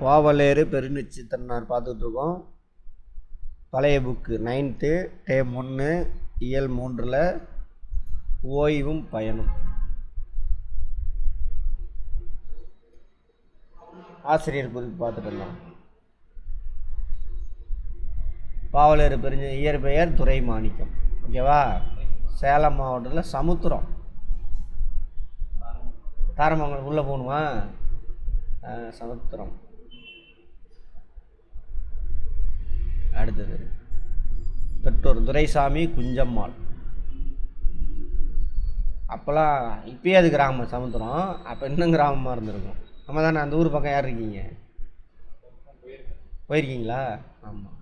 பாவலேறு பெருநிச்சித்தன்னார் பார்த்துட்ருக்கோம் பழைய book ninth dam ஒன்று இயல் மூன்றில் ஓய்வும் பயனும். ஆசிரியர் குறிப்பு பார்த்துட்டுலாம் பாவலேறு பெருஞ்ச இயற்பெயர் துறை மாணிக்கம் ஓகேவா? சேலம் மாவட்டத்தில் சமுத்திரம். தாரமங்கலம் உள்ளே போகணுமா? சமுத்திரம். அடுத்தது. பெற்றோர் துரைசாமி குஞ்சம்மாள். அப்போல்லாம் இப்போயே அது கிராமம் சமுத்திரம். அப்போ இன்னும் கிராமமாக இருந்திருக்கும். நம்ம தானே அந்த ஊர் பக்கம் யார் இருக்கீங்க? போயிருக்கீங்களா? ஆமாம்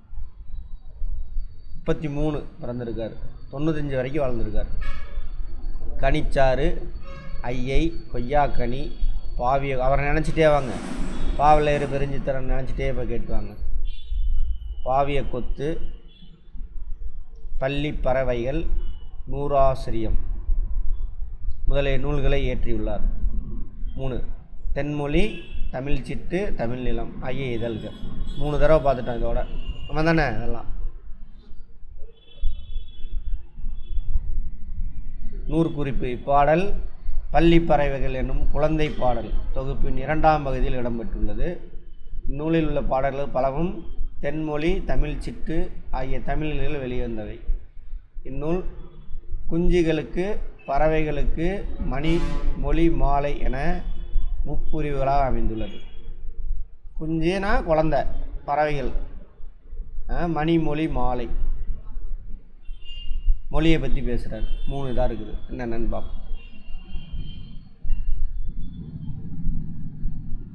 முப்பத்தி மூணு பிறந்திருக்கார். தொண்ணூத்தஞ்சு வரைக்கும் வாழ்ந்திருக்கார். கனிச்சாறு ஐயை கொய்யாக்கனி பாவிய அவரை நினச்சிட்டே வாங்க. பாவலேறு பெருஞ்சித்திரன் நினச்சிட்டே போய் கேட்டுவாங்க. பாவிய கொத்து பள்ளி பறவைகள் நூறாசிரியம். முதலிய நூல்களை இயற்றியுள்ளார். மூணு தென்மொழி தமிழ் சிட்டு தமிழ் நிலம் ஆகிய இதழ்கள். மூணு தடவை பார்த்துட்டோம் இதோட. நம்ம தானே இதெல்லாம் நூறு குறிப்பு. இப்பாடல் பள்ளி பறவைகள் என்னும் குழந்தை பாடல் தொகுப்பின் இரண்டாம் பகுதியில் இடம்பெற்றுள்ளது. இந்நூலில் உள்ள பாடல்கள் பலவும் தென்மொழி தமிழ் சிட்டு ஆகிய தமிழ்களில் வெளிவந்தவை. இந்நூல் குஞ்சுகளுக்கு பறவைகளுக்கு மணி மொழி மாலை என முப்புரிவுகளாக அமைந்துள்ளது. குஞ்சுனா குழந்தை பறவைகள் மணிமொழி மணி மொழி மாலை. மொழியை பற்றி பேசுகிறார் மூணு இதாக இருக்குது. என்னென்னு பார்ப்போம்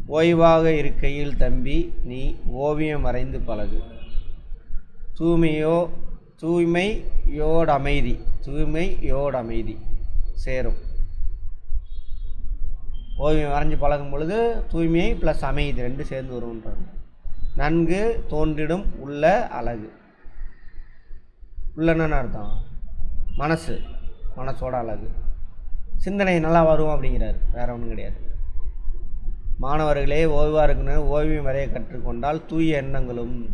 ஓய்வாக இருக்கையில் தம்பி நீ ஓவியம் வரைந்து பழகு. தூய்மையோ தூய்மையோட அமைதி தூய்மையோட அமைதி சேரும். ஓவியம் வரைஞ்சி பழகும் பொழுது தூய்மை ப்ளஸ் அமைதி ரெண்டு சேர்ந்து வரும்ன்றாங்க. நன்கு தோன்றிடும் உள்ள அழகு. உள்ளன்னு அர்த்தம்? மனசு. மனசோட அழகு. சிந்தனை நல்லா வரும் அப்படிங்கிறார். வேறு ஒன்றும் கிடையாது. மாணவர்களே ஓய்வாக இருக்கணும் ஓவியம் வரைய கற்றுக்கொண்டால் தூய எண்ணங்களும்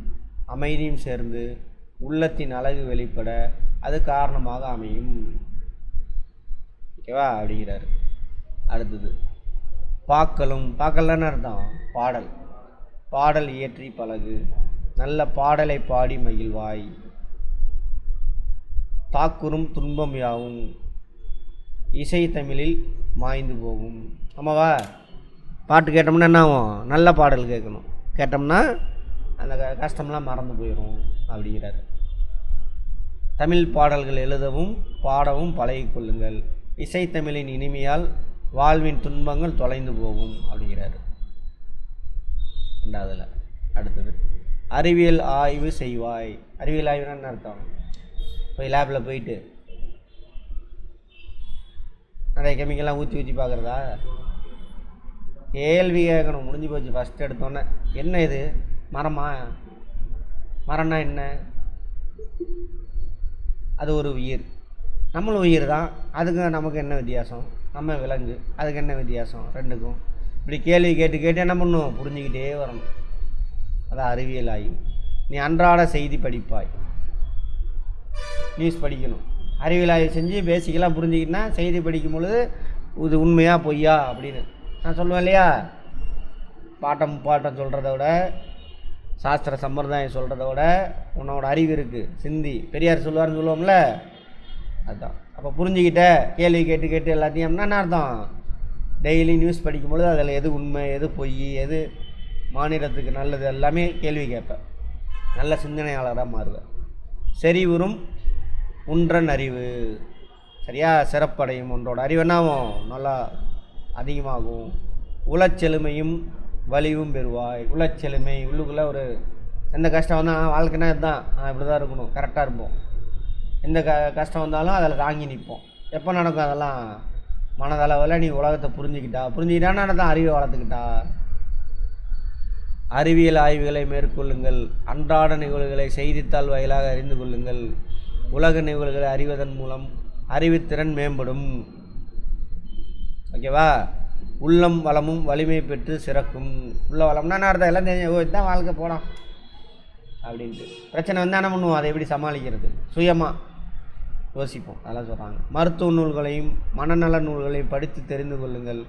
அமைதியும் சேர்ந்து உள்ளத்தின் அழகு வெளிப்பட அது காரணமாக அமையும். ஓகேவா? அப்படிங்கிறாரு. அடுத்தது பாக்களும் பாக்கல்னு அர்த்தம்? பாடல். பாடல் இயற்றி பழகு. நல்ல பாடலை பாடி மகிழ்வாய். தாக்குறும் துன்பம் யாவும் இசை தமிழில் மாய்ந்து போகும். ஆமாவா? பாட்டு கேட்டோம்னா என்ன ஆகும்? நல்ல பாடல் கேட்கணும். கேட்டோம்னா அந்த க- கஷ்டம்லாம் மறந்து போயிடும் அப்படிங்கிறார். தமிழ் பாடல்கள் எழுதவும் பாடவும் பழகிக்கொள்ளுங்கள் இசைத்தமிழின் இனிமையால் வாழ்வின் துன்பங்கள் தொலைந்து போகும் அப்படிங்கிறாரு. ரெண்டாவதில் அடுத்தது அறிவியல் ஆய்வு செய்வாய். அறிவியல் ஆய்வுனா என்ன அர்த்தம்? போய் லேபில் போயிட்டு நிறைய கெமிக்கல்லாம் ஊற்றி ஊற்றி பார்க்குறதா? கேள்வி கேட்கணும். முடிஞ்சு போச்சு. ஃபஸ்ட் எடுத்தோன்னே. என்ன இது? மரமா? மரம்னா என்ன? அது ஒரு உயிர். நம்மளும் உயிர் தான் அதுக்கு நமக்கு என்ன வித்தியாசம்? நம்ம விலங்கு. அதுக்கு என்ன வித்தியாசம்? ரெண்டுக்கும். இப்படி கேள்வி கேட்டு கேட்டு என்ன பண்ணும்? புரிஞ்சுக்கிட்டே வரணும். அதான் அறிவியல் ஆய்வு நீ அன்றாட செய்தி படிப்பாய். நியூஸ் படிக்கணும். அறிவியல் ஆய்வு செஞ்சு பேசிக்கெல்லாம் புரிஞ்சுக்கிட்டனா செய்தி படிக்கும் பொழுது இது உண்மையா பொய்யா அப்படின்னு. நான் சொல்லுவேன் இல்லையா? பாட்டம் பாட்டம் சொல்கிறத விட சாஸ்திர சம்பிரதாயம் சொல்கிறத விட உன்னோட அறிவு இருக்குது சிந்தி. பெரியார் சொல்லுவார்னு சொல்லுவோம்ல? அதுதான் அப்போ புரிஞ்சுக்கிட்ட கேள்வி கேட்டு கேட்டு எல்லாத்தையும் என்ன அர்த்தம்? டெய்லி நியூஸ் படிக்கும்பொழுது அதில் எது உண்மை எது பொய் எது மாநிலத்துக்கு நல்லது எல்லாமே கேள்வி கேட்பேன். நல்ல சிந்தனையாளராக மாறுவேன். செறிவுறும் உன்றன் அறிவு. சரியா? சிறப்படையும் ஒன்றோட அறிவு என்னாவும் நல்லா அதிகமாகும். உளச்செழுமையும் வலிவும் பெறுவாய். உளச்செழுமை உள்ளுக்குள்ளே ஒரு எந்த கஷ்டம் வந்தால் வாழ்க்கைனா இதுதான். இப்படி தான் இருக்கணும். கரெக்டாக இருப்போம். எந்த க கஷ்டம் வந்தாலும் அதில் தாங்கி நிற்போம். எப்போ நடக்கும் அதெல்லாம் மனதளவில் நீ உலகத்தை புரிஞ்சுக்கிட்டா? புரிஞ்சுக்கிட்டான்னா தான் அறிவை வளர்த்துக்கிட்டா? அறிவியல் ஆய்வுகளை மேற்கொள்ளுங்கள். அன்றாட நிகழ்வுகளை செய்தித்தாள் வாயிலாக அறிந்து கொள்ளுங்கள். உலக நிகழ்வுகளை அறிவதன் மூலம் அறிவுத்திறன் மேம்படும். ஓகேவா? உள்ளம் வளமும் வலிமை பெற்று சிறக்கும். உள்ள வளம்னா நான் அர்த்தம்? எல்லாம் தெரிஞ்சு ஓ இதுதான் வாழ்க்கை போகலாம் அப்படின்ட்டு. பிரச்சனை வந்தால் என்ன பண்ணுவோம்? அதை எப்படி சமாளிக்கிறது? சுயமாக யோசிப்போம். அதெல்லாம் சொல்கிறாங்க மருத்துவ நூல்களையும் மனநல நூல்களையும் படித்து தெரிந்து கொள்ளுங்கள்.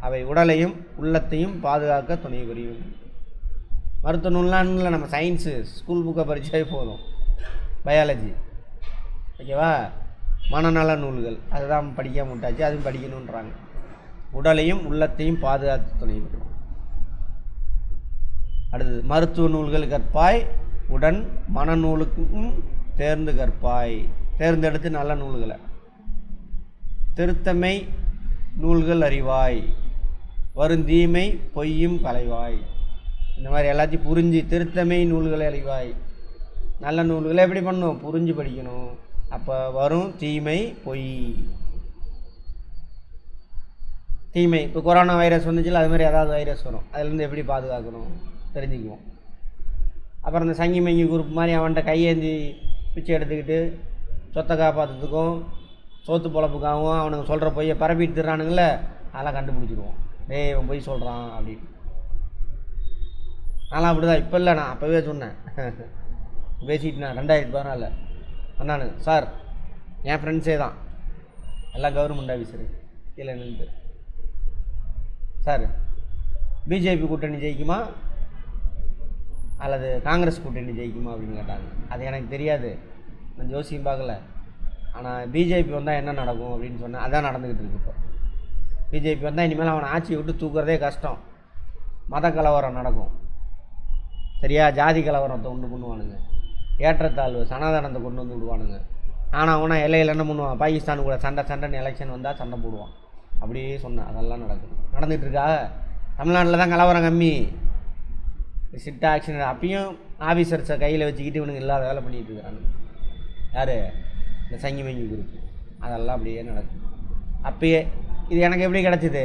அவை உடலையும் உள்ளத்தையும் பாதுகாக்க துணை புரியும். மருத்துவ நூல்லாம் இல்லை. நம்ம சயின்ஸு ஸ்கூல் புக்கை படித்தாவே போதும். பயாலஜி ஓகேவா? மனநல நூல்கள். அதுதான் படிக்க முட்டாச்சு அதுவும் படிக்கணுன்றாங்க உடலையும் உள்ளத்தையும் பாதுகாத்து துணை வரும் அடுத்தது மருத்துவ நூல்கள் கற்பாய் உடன் மனநூலுக்கும் தேர்ந்து கற்பாய். தேர்ந்தெடுத்து நல்ல நூல்களை. திருத்தமை நூல்கள் அறிவாய். வருந்தீமை பொய்யும் களைவாய். இந்த மாதிரி எல்லாத்தையும் புரிஞ்சு திருத்தமை நூல்களை அறிவாய். நல்ல நூல்களை எப்படி பண்ணணும் புரிஞ்சு படிக்கணும். அப்போ வரும் தீமை பொய். தீமை. இப்போ கொரோனா வைரஸ் வந்துச்சுல அது மாதிரி ஏதாவது வைரஸ் வரும். அதுலேருந்து எப்படி பாதுகாக்கணும்? தெரிஞ்சுக்குவோம். அப்புறம் இந்த சங்கி மங்கி குரூப் மாதிரி அவன்கிட்ட கையேந்தி பிச்சை எடுத்துக்கிட்டு சொத்தை காப்பாற்றுறதுக்கும் சோத்து பொழப்புக்காகவும் அவனுங்க சொல்கிற பொய்யை பரப்பிட்டு தர்றானுங்கள அதெல்லாம் கண்டுபிடிச்சிடுவோம். டேய் இவன் பொய் சொல்கிறான் அப்படின்னு. நான்லாம் அப்படி தான் இப்போ இல்லை நான் அப்போவே சொன்னேன். பேசிட்டு நான் ரெண்டாயிரத்தி பதினாலில் அண்ணானு சார் என் ஃப்ரெண்ட்ஸே தான். எல்லாம் கவர்மெண்ட் ஆஃபீஸரு கீழே நின்று சார் பிஜேபி கூட்டணி ஜெயிக்குமா? அல்லது காங்கிரஸ் கூட்டணி ஜெயிக்குமா அப்படின்னு கேட்டாங்க. அது எனக்கு தெரியாது. நான் ஜோசியம் பார்க்கல. ஆனால் பிஜேபி வந்தால் என்ன நடக்கும் அப்படின்னு சொன்னேன் அதான் நடந்துக்கிட்டு இருக்கு இப்போ. பிஜேபி வந்தால் இனிமேல் அவனை ஆட்சியை விட்டு தூக்குறதே கஷ்டம். மத கலவரம் நடக்கும். சரியா? ஜாதி கலவரத்தை உண்டு பண்ணுவானுங்க. ஏற்றத்தாழ்வு சனாதனத்தை கொண்டு வந்து விடுவானுங்க. ஆனால் அவனா எல்லையில் என்ன பண்ணுவான்? பாகிஸ்தான் கூட சண்டை சண்டைன்னு எலெக்ஷன் வந்தால் சண்டை போடுவான். அப்படியே சொன்னேன் அதெல்லாம் நடக்கும். நடந்துகிட்டு இருக்கா தமிழ்நாட்டில் தான் கலவரம் கம்மி. சிட் ஆக்ஷன் அப்பயும் ஆஃபீஸர்ஸை கையில் வச்சுக்கிட்டு இவனுக்கு இல்லாத வேலை பண்ணிகிட்டு இருக்கிறானுங்க யார்? இந்த சங்கி மங்கி குரூப் அதெல்லாம் அப்படியே நடக்கும். அப்பயே இது எனக்கு எப்படி கிடச்சிது?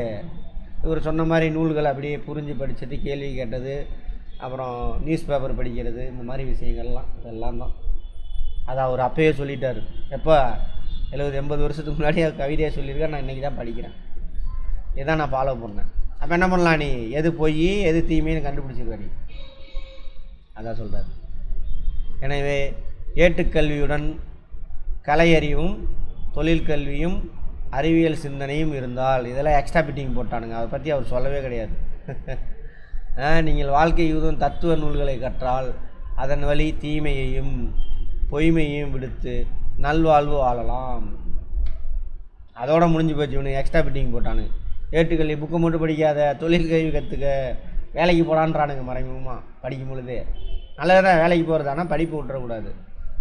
இவர் சொன்ன மாதிரி நூல்கள் அப்படியே புரிஞ்சு படித்தது கேள்வி கேட்டது அப்புறம் நியூஸ் பேப்பர் படிக்கிறது இந்த மாதிரி விஷயங்கள்லாம் இதெல்லாம் தான். அதை அவர் அப்பயே சொல்லிட்டார். எப்போ எழுபது எண்பது வருஷத்துக்கு முன்னாடி அவர் கவிதையை சொல்லியிருக்கார் நான் இன்றைக்கி தான் படிக்கிறேன். இதான் நான் ஃபாலோ பண்ணேன். அப்போ என்ன பண்ணலாம் நீ? எது பொய் எது தீமைன்னு கண்டுபிடிச்சிருக்க நீ. அதான் சொல்கிறார் எனவே ஏட்டுக்கல்வியுடன் கலையறிவும் தொழிற்கல்வியும் அறிவியல் சிந்தனையும் இருந்தால் இதெல்லாம் எக்ஸ்ட்ரா பிட்டிங் போட்டானுங்க. அதை பற்றி அவர் சொல்லவே கிடையாது. நீங்கள் வாழ்க்கை யூதும் தத்துவ நூல்களை கற்றால் அதன் வழி தீமையையும் பொய்மையையும் விடுத்து நல்வாழ்வு வாழலாம். அதோட முடிஞ்சு போச்சு இவனுக்கு எக்ஸ்ட்ரா பிட்டிங் போட்டானுங்க. ஏட்டுக்கல்வி புக்கை மட்டும் படிக்காத தொழில் கல்வி கற்றுக்க வேலைக்கு போகலான்றானுங்க மறைமுகமாக படிக்கும் பொழுது. நல்லது தான் வேலைக்கு போகிறது ஆனால் படிப்பு விட்டுறக்கூடாது.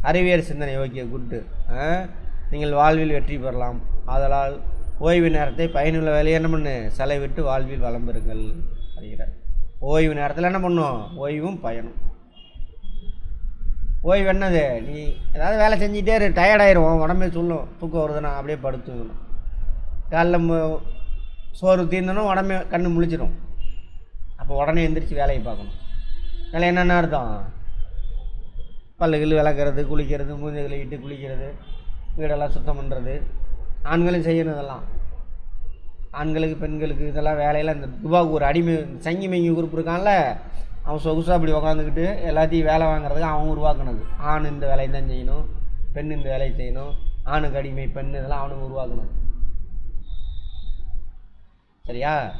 அறிவியல் சிந்தனை ஓகே குட்டு நீங்கள் வாழ்வில் வெற்றி பெறலாம். அதனால் ஓய்வு நேரத்தை பயனுள்ள வேலையை என்ன பண்ணு? செலவிட்டு வாழ்வில் வளம் பெறுங்கள் அப்படிங்கிறார் ஓய்வு நேரத்தில் என்ன பண்ணும்? ஓய்வும் பயனும். ஓய்வு என்னது? நீ ஏதாவது வேலை செஞ்சுட்டே இரு டயர்டாயிரும் உடம்பே சொல்லும் தூக்கம் வருதுன்னா அப்படியே படுத்துக்கணும். காலைல சோறு தீர்ந்தனும் உடம்பே கண்ணு முழிச்சிடும் அப்போ உடனே எந்திரிச்சு வேலையை பார்க்கணும். வேலை என்னென்ன அர்த்தம்? பல்லு கில்லு விளக்குறது குளிக்கிறது மூஞ்சி இட்டு குளிக்கிறது வீடெல்லாம் சுத்தம் பண்ணுறது ஆண்களும் செய்யணும் இதெல்லாம் ஆண்களுக்கு பெண்களுக்கு இதெல்லாம் வேலையெல்லாம் இந்த துபாவுக்கு ஒரு அடிமை சங்கி மங்கி குரூப் இருக்கான்ல அவன் சொகுசாக அப்படி உக்காந்துக்கிட்டு எல்லாத்தையும் வேலை வாங்குறதுக்கு அவன் உருவாக்குனது. ஆண் இந்த வேலையை தான் செய்யணும் பெண் இந்த வேலையை செய்யணும் ஆணுக்கு அடிமை பெண் இதெல்லாம் அவனுக்கு உருவாக்குனது. சரியா?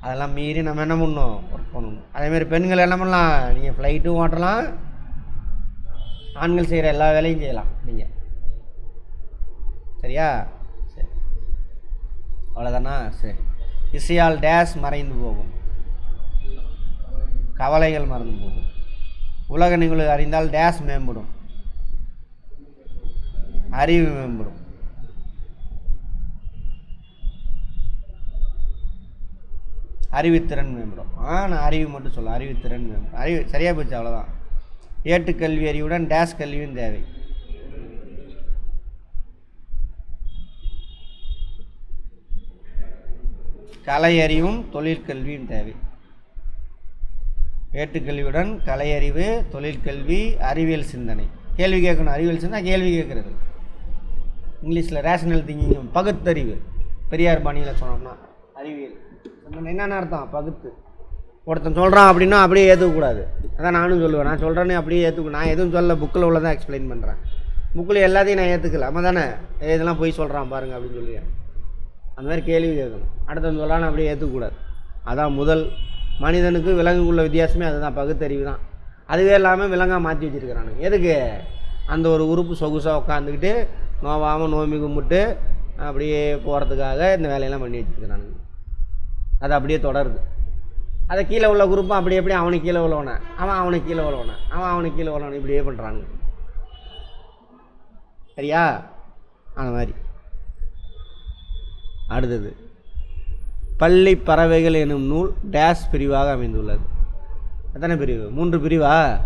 அதெல்லாம் மீறி நம்ம என்ன பண்ணணும்? ஒர்க் பண்ணணும். அதேமாதிரி பெண்கள் என்ன பண்ணலாம்? நீங்கள் ஃப்ளைட்டும் ஓட்டலாம். ஆண்கள் செய்கிற எல்லா வேலையும் செய்யலாம் நீங்கள் சரியா? சரி. அவ்வளோதானா சரி. இசையால் டேஸ் மறைந்து போகும். கவலைகள் மறந்து போகும். உலக நிகழ்வு அறிந்தால் டேஸ் மேம்படும். அறிவு மேம்படும். அறிவுத்திறன் மேம்படும். ஆ நான் அறிவு மட்டும் சொல்ல அறிவுத்திறன் மேம்படும். அறிவு சரியாக போச்சு அவ்வளோதான் ஏட்டுக்கல்வி அறிவுடன் டேஸ் கல்வியும் தேவை. கலை அறிவும் தொழிற்கல்வியும் தேவை. ஏட்டுக்கல்வியுடன் கலையறிவு தொழிற்கல்வி அறிவியல் சிந்தனை. கேள்வி கேட்கணும் அறிவியல் சிந்தனை கேள்வி கேட்குறது. இங்கிலீஷில் ரேஷனல் திங்கிங் பகுத்தறிவு. பெரியார் பாணியில் சொன்னோம்னா அறிவியல். என்னென்ன அர்த்தம்? பகுத்து. ஒருத்தன் சொல்கிறான் அப்படின்னா அப்படியே ஏற்றுக்கக்கூடாது அதான் நானும் சொல்லுவேன். நான் சொல்கிறேன்னு அப்படியே ஏற்றுக்க நான் எதுவும் சொல்ல புக்கில் உள்ளதான் எக்ஸ்பிளைன் பண்ணுறேன் புக்கில் எல்லாத்தையும் நான் ஏற்றுக்கல தானே இதெல்லாம் போய் சொல்கிறான் பாருங்க அப்படின்னு சொல்லி அந்த மாதிரி கேள்வி கேட்கணும். அடுத்தவன் சொல்லான்னு அப்படியே ஏற்றுக்கக்கூடாது அதான் முதல். மனிதனுக்கு விலங்குக்குள்ள வித்தியாசமே அதுதான். பகுத்தறிவு தான். அதுவே இல்லாமல் விலங்காக மாற்றி வச்சிருக்கிறானுங்க. எதுக்கு? அந்த ஒரு உறுப்பு சொகுசாக உட்காந்துக்கிட்டு நோவாமல் நோம்பி கும்பிட்டு அப்படியே போகிறதுக்காக இந்த வேலையெல்லாம் பண்ணி வச்சுருக்கிறானுங்க. அது அப்படியே தொடருது. அதை கீழே உள்ள குரூப்பும் அப்படி எப்படி அவனுக்கு கீழே உள்ளவனை அவன் அவனுக்கு கீழே உள்ளவனை அவன் அவனுக்கு கீழே உள்ளவன இப்படியே பண்ணுறானுங்க சரியா? அந்த மாதிரி. அடுத்தது. பள்ளி பறவைகள் எனும் நூல் டேஸ் பிரிவாக அமைந்துள்ளது. எத்தனை பிரிவு? மூன்று பிரிவா?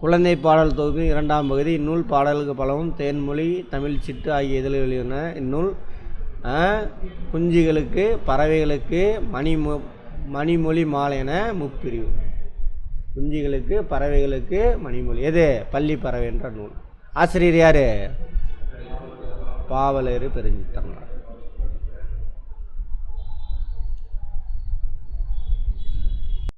குழந்தை பாடல் தொகுப்பு இரண்டாம் பகுதி இந்நூல் பாடலுக்கு பலவும் தேன்மொழி தமிழ் சிட்டு ஆகிய இதழில் வெளிவந்த இந்நூல் குஞ்சுகளுக்கு பறவைகளுக்கு மணிமொ மணிமொழி மாலை என முப்பிரிவு. குஞ்சுகளுக்கு பறவைகளுக்கு மணிமொழி. எது? பள்ளி பறவை என்ற நூல். ஆசிரியர் யார்? பாவலர் பெருஞ்சித்தனார்